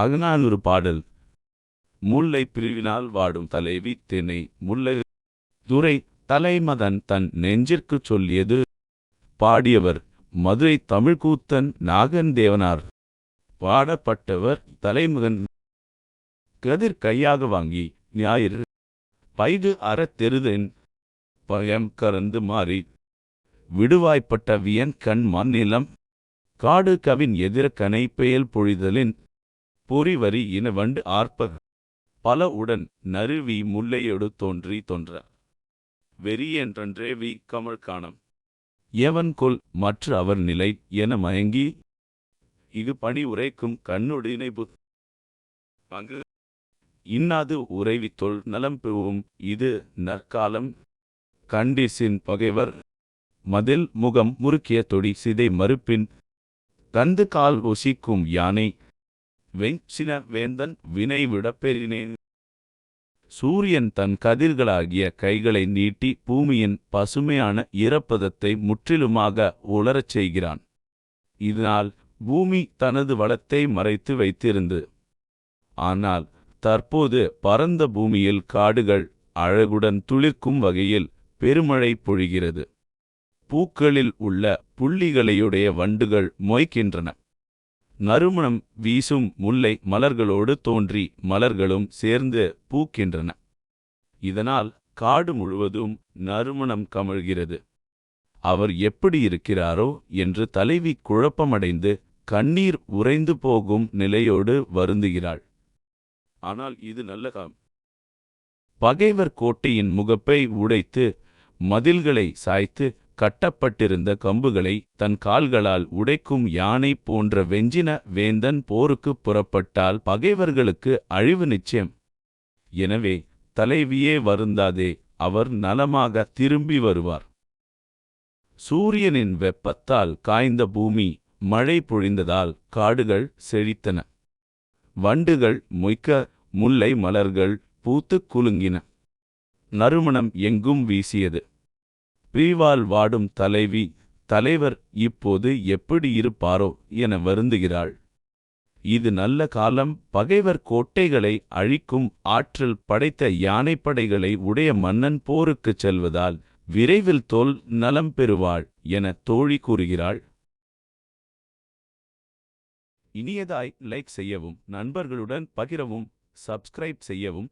அகநானூறு பாடல். முல்லை பிரிவினால் வாடும் தலைவி தினை முல்லை துரை தலைமதன் தன் நெஞ்சிற்குச் சொல்லியது. பாடியவர் மதுரை தமிழ்க்கூத்தன் நாகந்தேவனார் பாடப்பட்டவர் தலைமகன். கதிர் கையாக வாங்கி ஞாயிறு பைகு அறத் தெருதென் பயம் கறந்து மாறி. விடுவாய்ப்பட்ட வியன் கண் மண்ணிலம் காடு கவின் எதிர கனை பெயல் பொழிதலின் பொறிவரி இன வண்டு ஆர்ப்ப. பல உடன் நறுவி முல்லையொடு தோன்றி தோன்ற. வெறியென்றன்றே வி கமழ் காணம். எவன் கொல் மற்ற அவர் நிலை என மயங்கி. இது பணி உரைக்கும் கண்ணோடு இணைப்பு அங்கு இன்னாது உறைவி தொல் நலம் பெறுவும். இது நற்காலம். கண்டிசின் பகைவர். மதில் முகம் முறுக்கிய தொடி சிதை மறுப்பின். கந்து கால் ஒசிக்கும் யானை. வெஞ்சின வேந்தன் வினை பெறினேன். சூரியன் தன் கதிர்களாகிய கைகளை நீட்டி பூமியின் பசுமையான ஈரப்பதத்தை முற்றிலுமாக உலரச் செய்கிறான். இதனால் பூமி தனது வளத்தை மறைத்து வைத்திருந்து. ஆனால் தற்போது பரந்த பூமியில் காடுகள் அழகுடன் துளிர்க்கும் வகையில் பெருமழை பொழிகிறது. பூக்களில் உள்ள புள்ளிகளையுடைய வண்டுகள் மொய்க்கின்றன. நறுமணம் வீசும் முல்லை மலர்களோடு தோன்றி மலர்களும் சேர்ந்து பூக்கின்றன. இதனால் காடு முழுவதும் நறுமணம் கமழ்கிறது. அவர் எப்படி இருக்கிறாரோ என்று தலைவி குழப்பமடைந்து கண்ணீர் உறைந்து போகும் நிலையோடு வருந்துகிறாள். ஆனால் இது நல்ல காம். பகைவர் கோட்டையின் முகப்பை உடைத்து மதில்களை சாய்த்து கட்டப்பட்டிருந்த கம்புகளை தன் கால்களால் உடைக்கும் யானை போன்ற வெஞ்சின வேந்தன் போருக்குப் புறப்பட்டால் பகைவர்களுக்கு அழிவு நிச்சயம். எனவே தலைவியே வருந்தாதே அவர் நலமாக திரும்பி வருவார். சூரியனின் வெப்பத்தால் காய்ந்த பூமி மழை பொழிந்ததால் காடுகள் செழித்தன. வண்டுகள் மொய்க்க முல்லை மலர்கள் பூத்துக் குலுங்கின. நறுமணம் எங்கும் வீசியது. பிரிவால் வாடும் தலைவி தலைவர் இப்போது எப்படி இருப்பாரோ என வருந்துகிறாள். இது நல்ல காலம் பகைவர் கோட்டைகளை அழிக்கும் ஆற்றல் படைத்த யானைப்படைகளை உடைய மன்னன் போருக்குச் செல்வதால் விரைவில் தோல் நலம் பெறுவாள் என தோழி கூறுகிறாள். இனியதாய் லைக் செய்யவும் நண்பர்களுடன் பகிரவும் சப்ஸ்கிரைப் செய்யவும்